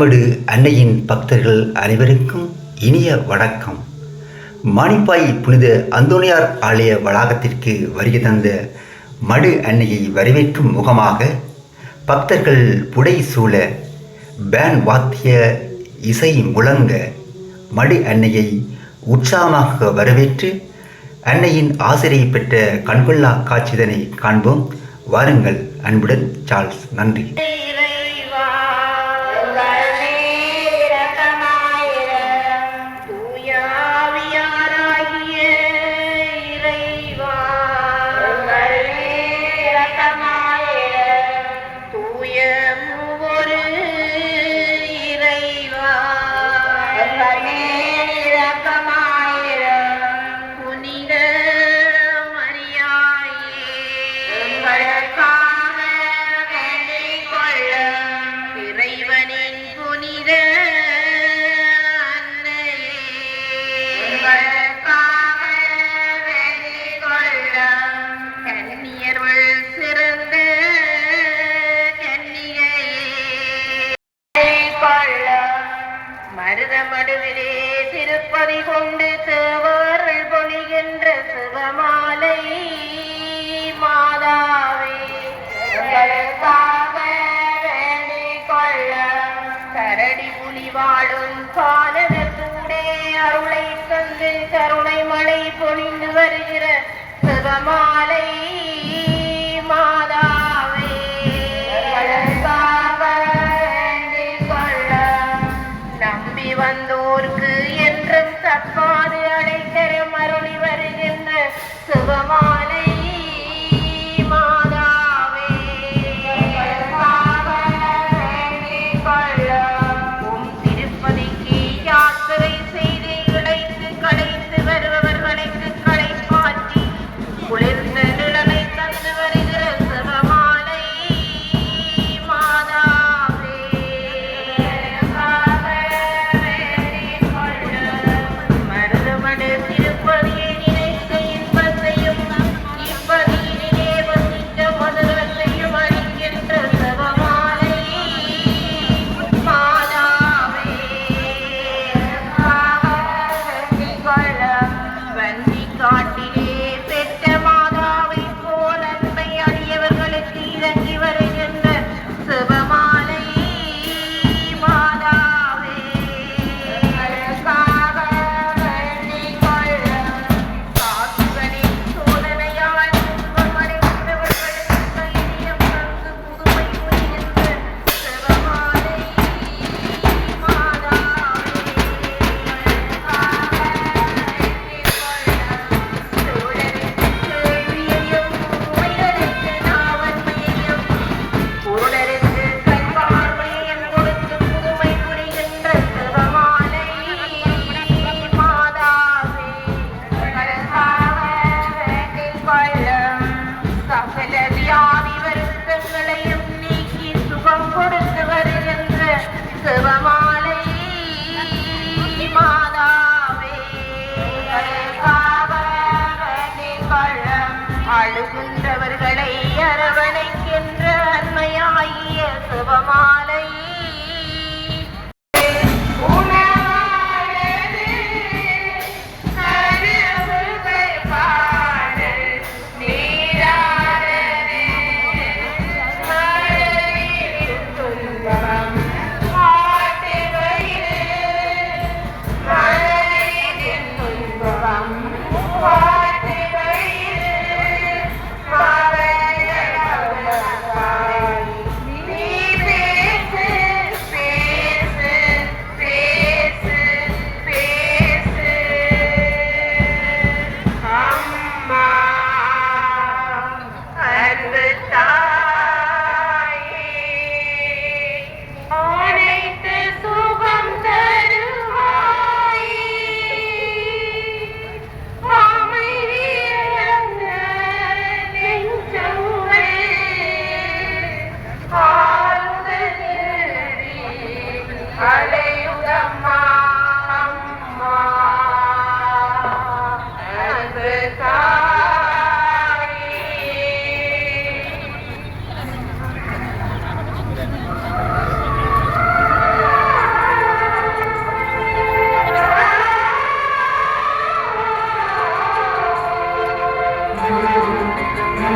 மருதமடு அன்னையின் பக்தர்கள் அனைவருக்கும் இனிய வணக்கம். மானிப்பாய் புனித அந்தோனியார் ஆலய வளாகத்திற்கு வருகை தந்த மடு அன்னையை வரவேற்றும் முகமாக பக்தர்கள் புடை சூழ பேன் வாத்திய இசை முழங்க மடு அன்னையை உற்சாகமாக வரவேற்று அன்னையின் ஆசிரியை பெற்ற கண்கொள்ளா காட்சிதனை காண்போம். வாருங்கள் அன்புடன் சார்ல்ஸ். நன்றி. Yeah. சிவமாலை மாதாவே எங்களுக்காக வேண்டிக் கொள்ளும். கரடி புலி வாழும் காலனத்தூடே அருளை தந்து கருணை மழை பொழிந்து வருகிற சிவமாலை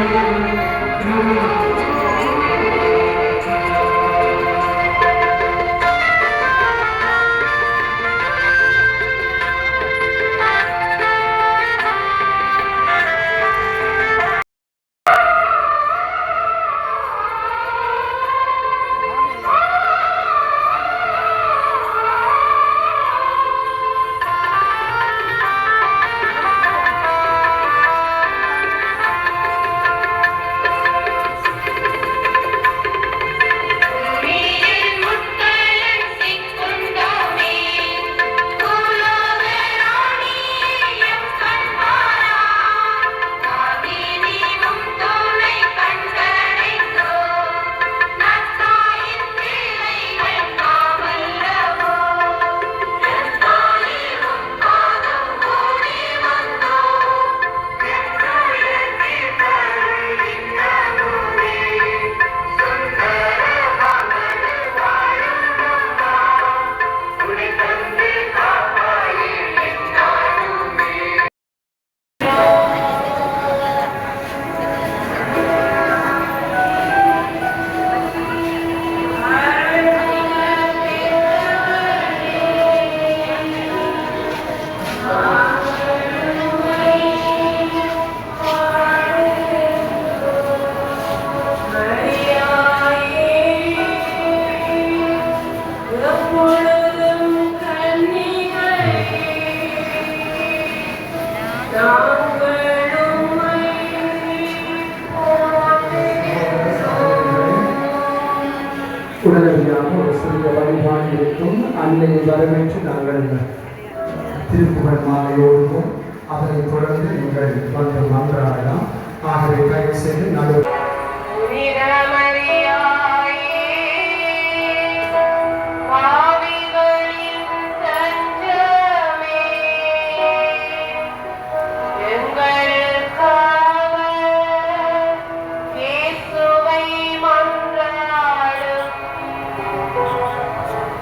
Deus. உடனடியாக ஒரு சிறிய வழிபாடு இருக்கும். அன்னையை வரவேற்று நாங்கள் திருப்புகழ் மாலையோடுவோம் அதனைத் தொடர்ந்து நீங்கள் வந்து மன்றாடலாம் ஆகவே தயவு செய்து நாங்கள்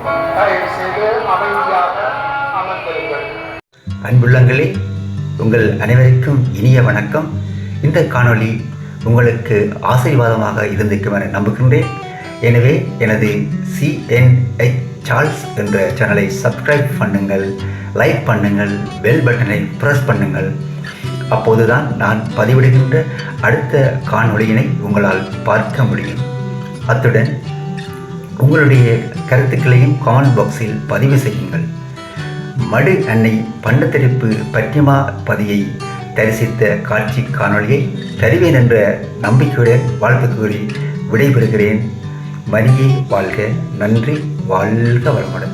தயவு செய்து அமைதியாக அமர்ந்திருங்கள். அன்புள்ளங்களே உங்கள் அனைவருக்கும் இனிய வணக்கம். இந்த காணொளி உங்களுக்கு ஆசீர்வாதமாக இருந்திருக்கும் என நம்புகின்றேன். எனவே எனது சிஎன்ஹெச் சார்ல்ஸ் என்ற சேனலை சப்ஸ்கிரைப் பண்ணுங்கள் லைக் பண்ணுங்கள் பெல் பட்டனை ப்ரெஸ் பண்ணுங்கள். அப்போதுதான் நான் பதிவிடுகின்ற அடுத்த காணொளியினை உங்களால் பார்க்க முடியும். அத்துடன் உங்களுடைய கருத்துக்களையும் காமெண்ட் பாக்ஸில் பதிவு செய்யுங்கள். மடு அன்னை பண்டத்தெடுப்பு பற்றிமா பதியை தரிசித்த காட்சி காணொளியை தருவேன் என்ற நம்பிக்கையுடன் வாழ்த்து கூறி விடைபெறுகிறேன். மணியை வாழ்க நன்றி வாழ்க வளமுடன்.